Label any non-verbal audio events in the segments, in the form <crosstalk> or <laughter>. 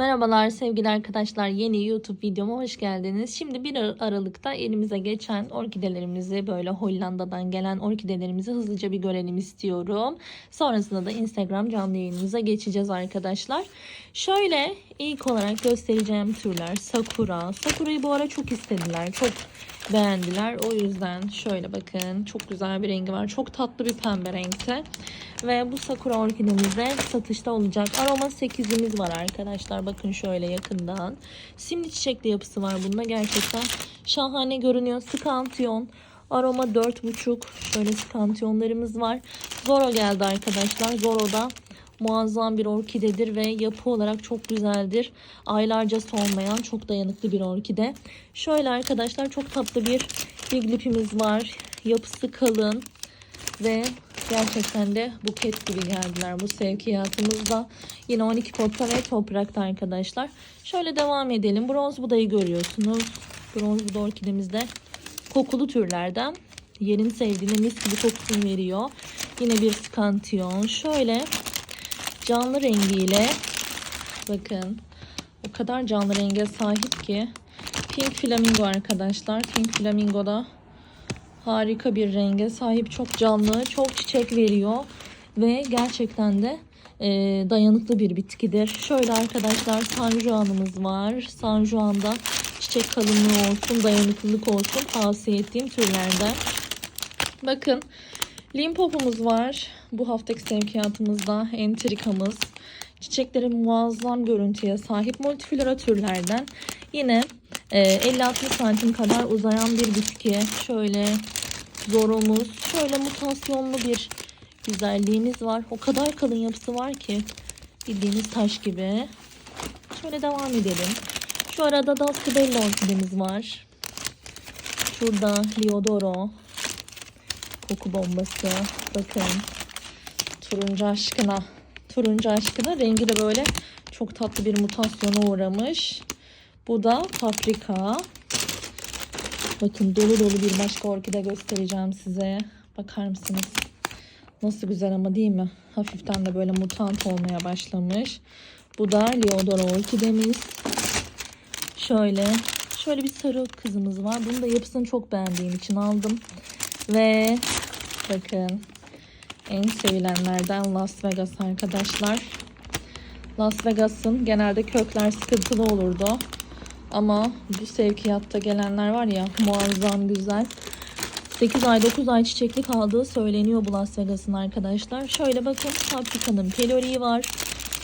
Merhabalar sevgili arkadaşlar yeni YouTube videoma hoş geldiniz. Şimdi 1 Ar- Aralık'ta elimize geçen orkidelerimizi böyle Hollanda'dan gelen orkidelerimizi hızlıca bir görelim istiyorum. Sonrasında da Instagram canlı yayınımıza geçeceğiz arkadaşlar. Şöyle ilk olarak göstereceğim türler Sakura. Sakura'yı bu ara çok istediler. Çok beğendiler. O yüzden şöyle bakın çok güzel bir rengi var. Çok tatlı bir pembe renkte. Ve bu sakura orkidemizde satışta olacak. Aroma 8'imiz var arkadaşlar. Bakın şöyle yakından. Simli çiçekli yapısı var bunda. Gerçekten şahane görünüyor. Skantiyon. Aroma 4,5. Şöyle skantiyonlarımız var. Zoro geldi arkadaşlar. Zoro'da muazzam bir orkidedir ve yapı olarak çok güzeldir. Aylarca solmayan çok dayanıklı bir orkide. Şöyle arkadaşlar çok tatlı bir big lipimiz var. Yapısı kalın ve gerçekten de buket gibi geldiler bu sevkiyatımızda. Yine 12 potta ve toprakta arkadaşlar. Şöyle devam edelim. Bronz budayı görüyorsunuz. Bronz buda orkidemizde kokulu türlerden. Yerin sevdiğine mis gibi kokusunu veriyor. Yine bir skantiyon. Şöyle canlı rengiyle bakın o kadar canlı renge sahip ki Pink Flamingo arkadaşlar. Pink Flamingo da harika bir renge sahip. Çok canlı, çok çiçek veriyor ve gerçekten de e, dayanıklı bir bitkidir. Şöyle arkadaşlar San Juan'ımız var. San Juan'da çiçek kalınlığı olsun, dayanıklılık olsun tavsiye ettiğim türlerden. Bakın Limpop'umuz var. Bu haftaki sevkiyatımızda entrikamız. Çiçekleri muazzam görüntüye sahip multiflora türlerden. Yine e, 50-60 santim kadar uzayan bir bitki. Şöyle zoromuz. Şöyle mutasyonlu bir güzelliğimiz var. O kadar kalın yapısı var ki bildiğiniz taş gibi. Şöyle devam edelim. Şu arada da Sibella var. Şurada Liodoro. Koku bombası. Bakın. Turuncu aşkına. Turuncu aşkına. Rengi de böyle çok tatlı bir mutasyona uğramış. Bu da paprika. Bakın dolu dolu bir başka orkide göstereceğim size. Bakar mısınız? Nasıl güzel ama değil mi? Hafiften de böyle mutant olmaya başlamış. Bu da Leodora orkidemiz. Şöyle. Şöyle bir sarı kızımız var. Bunu da yapısını çok beğendiğim için aldım. Ve bakın en sevilenlerden Las Vegas arkadaşlar. Las Vegas'ın genelde kökler sıkıntılı olurdu. Ama bu sevkiyatta gelenler var ya muazzam güzel. 8 ay 9 ay çiçekli kaldığı söyleniyor bu Las Vegas'ın arkadaşlar. Şöyle bakın paprikanın peloriği var.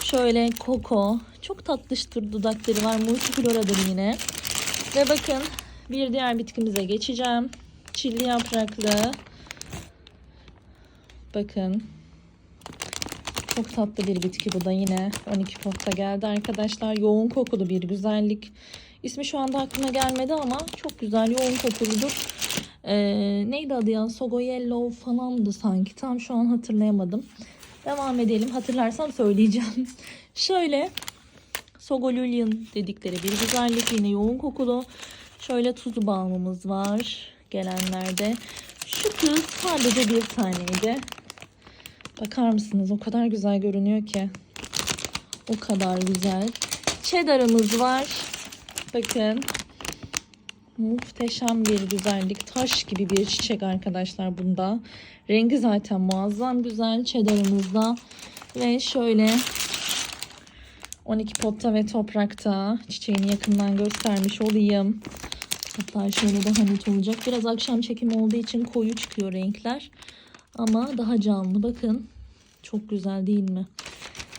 Şöyle koko. Çok tatlıştır dudakları var. Multifloradır yine. Ve bakın bir diğer bitkimize geçeceğim. Çilli yapraklı. Bakın. Çok tatlı bir bitki bu da yine 12 potta geldi arkadaşlar. Yoğun kokulu bir güzellik. İsmi şu anda aklıma gelmedi ama çok güzel yoğun kokuludur. Ee, neydi adı ya? Sogo Yellow falandı sanki. Tam şu an hatırlayamadım. Devam edelim. Hatırlarsam söyleyeceğim. <laughs> Şöyle Sogo Lullian dedikleri bir güzellik. Yine yoğun kokulu. Şöyle tuzu balmımız var gelenlerde. Şu kız sadece bir taneydi. Bakar mısınız? O kadar güzel görünüyor ki. O kadar güzel. Cheddar'ımız var. Bakın. Muhteşem bir güzellik. Taş gibi bir çiçek arkadaşlar bunda. Rengi zaten muazzam güzel. Cheddar'ımızda. Ve şöyle 12 potta ve toprakta çiçeğini yakından göstermiş olayım. Hatta şöyle daha net olacak. Biraz akşam çekimi olduğu için koyu çıkıyor renkler. Ama daha canlı. Bakın. Çok güzel değil mi?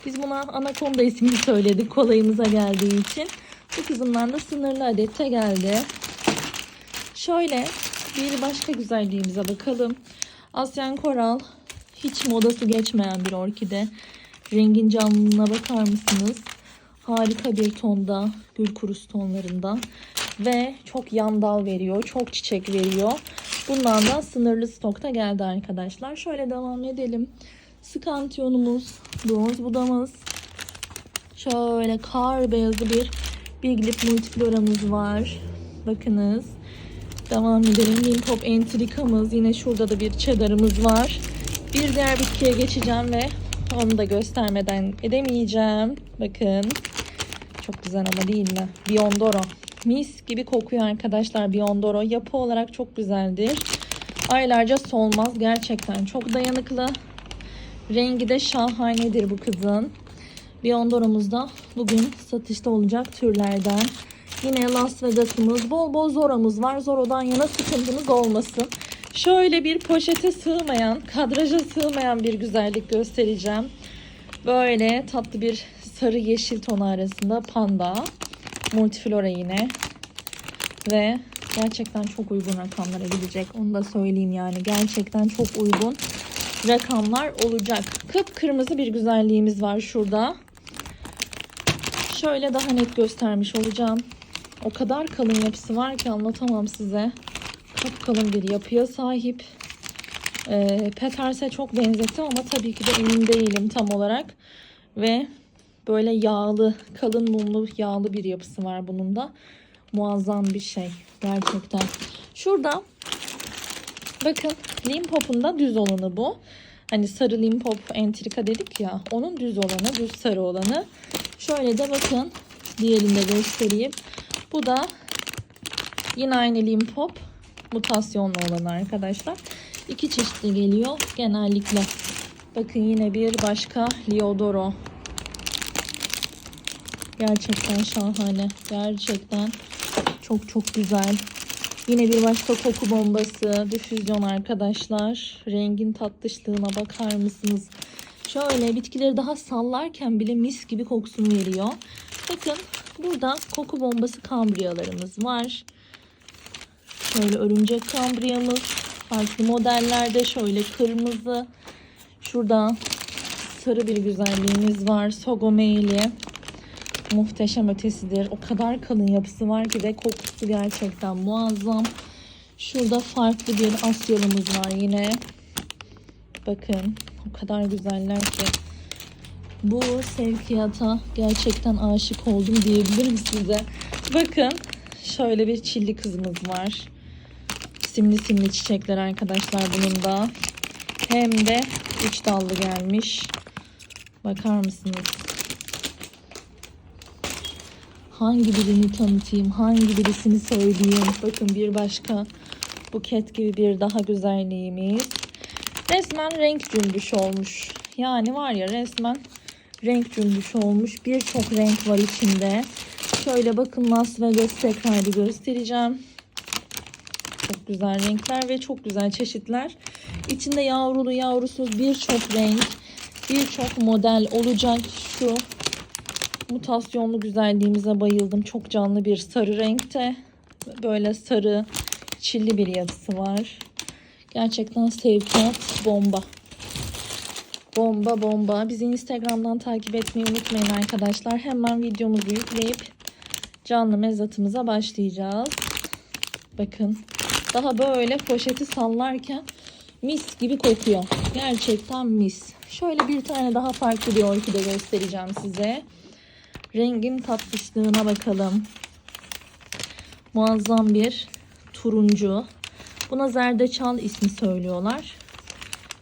Biz buna anakonda ismini söyledik kolayımıza geldiği için. Bu kızımdan da sınırlı adette geldi. Şöyle bir başka güzelliğimize bakalım. Asyan koral hiç modası geçmeyen bir orkide. Rengin canlılığına bakar mısınız? Harika bir tonda, gül kurusu tonlarında ve çok yan dal veriyor, çok çiçek veriyor. Bundan da sınırlı stokta geldi arkadaşlar. Şöyle devam edelim. Skantiyonumuz, bronz budamız. Şöyle kar beyazı bir Big Lip Multiflora'mız var. Bakınız. Devam edelim. Limpop Entrikamız. Yine şurada da bir cheddar'ımız var. Bir diğer bitkiye geçeceğim ve onu da göstermeden edemeyeceğim. Bakın. çok güzel ama değil mi? Biondoro. Mis gibi kokuyor arkadaşlar Biondoro. Yapı olarak çok güzeldir. Aylarca solmaz. Gerçekten çok dayanıklı. Rengi de şahanedir bu kızın. Biondoro'muz da bugün satışta olacak türlerden. Yine Las Vegas'ımız, bol bol Zora'mız var. Zora'dan yana sıkıntınız olmasın. Şöyle bir poşete sığmayan, kadraja sığmayan bir güzellik göstereceğim. Böyle tatlı bir sarı yeşil tonu arasında panda. Multiflora yine. Ve gerçekten çok uygun rakamlara gidecek. Onu da söyleyeyim yani. Gerçekten çok uygun rakamlar olacak. Kıpkırmızı bir güzelliğimiz var şurada. Şöyle daha net göstermiş olacağım. O kadar kalın yapısı var ki anlatamam size. Kapkalın bir yapıya sahip. Ee, Peters'e çok benzettim ama tabii ki de emin değilim tam olarak. Ve böyle yağlı, kalın mumlu yağlı bir yapısı var bunun da. Muazzam bir şey gerçekten. Şurada bakın Limpop'un da düz olanı bu. Hani sarı Limpop entrika dedik ya. Onun düz olanı, düz sarı olanı. Şöyle de bakın diğerini de göstereyim. Bu da yine aynı Limpop mutasyonlu olan arkadaşlar. İki çeşitli geliyor genellikle. Bakın yine bir başka Liodoro. Gerçekten şahane. Gerçekten çok çok güzel. Yine bir başka koku bombası. Difüzyon arkadaşlar. Rengin tatlışlığına bakar mısınız? Şöyle bitkileri daha sallarken bile mis gibi kokusunu veriyor. Bakın burada koku bombası kambriyalarımız var. Şöyle örümcek kambriyamız. Farklı modellerde şöyle kırmızı. Şurada sarı bir güzelliğimiz var. Sogomeyli. Muhteşem ötesidir. O kadar kalın yapısı var ki ve kokusu gerçekten muazzam. Şurada farklı bir Asyalımız var yine. Bakın o kadar güzeller ki. Bu sevkiyata gerçekten aşık oldum diyebilirim size. Bakın şöyle bir çilli kızımız var. Simli simli çiçekler arkadaşlar bunun da. Hem de üç dallı gelmiş. Bakar mısınız? Hangi birini tanıtayım? Hangi birisini söyleyeyim? Bakın bir başka buket gibi bir daha güzelliğimiz. Resmen renk cümbüş olmuş. Yani var ya resmen renk cümbüş olmuş. Birçok renk var içinde. Şöyle bakın Las Vegas tekrar bir göstereceğim. Çok güzel renkler ve çok güzel çeşitler. İçinde yavrulu yavrusuz birçok renk, birçok model olacak. Şu mutasyonlu güzelliğimize bayıldım. Çok canlı bir sarı renkte. Böyle sarı, çilli bir yapısı var. Gerçekten sevkiyat bomba. Bomba bomba. Bizi Instagram'dan takip etmeyi unutmayın arkadaşlar. Hemen videomuzu yükleyip canlı mezatımıza başlayacağız. Bakın. Daha böyle poşeti sallarken mis gibi kokuyor. Gerçekten mis. Şöyle bir tane daha farklı bir orkide göstereceğim size. Rengin tatlışlığına bakalım. Muazzam bir turuncu. Buna zerdeçal ismi söylüyorlar.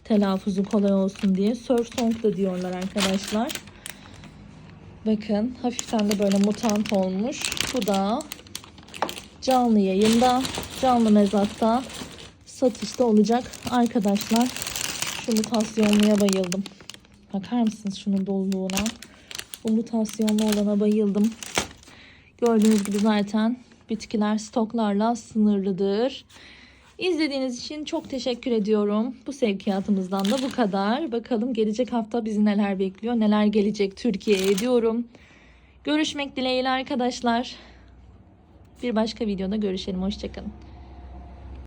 Telaffuzu kolay olsun diye. Surf song da diyorlar arkadaşlar. Bakın hafiften de böyle mutant olmuş. Bu da canlı yayında, canlı mezatta satışta olacak arkadaşlar. Şu mutasyonluya bayıldım. Bakar mısınız şunun doluluğuna? Bu mutasyonlu olana bayıldım. Gördüğünüz gibi zaten bitkiler stoklarla sınırlıdır. İzlediğiniz için çok teşekkür ediyorum. Bu sevkiyatımızdan da bu kadar. Bakalım gelecek hafta bizi neler bekliyor, neler gelecek Türkiye'ye diyorum. Görüşmek dileğiyle arkadaşlar. Bir başka videoda görüşelim. Hoşçakalın.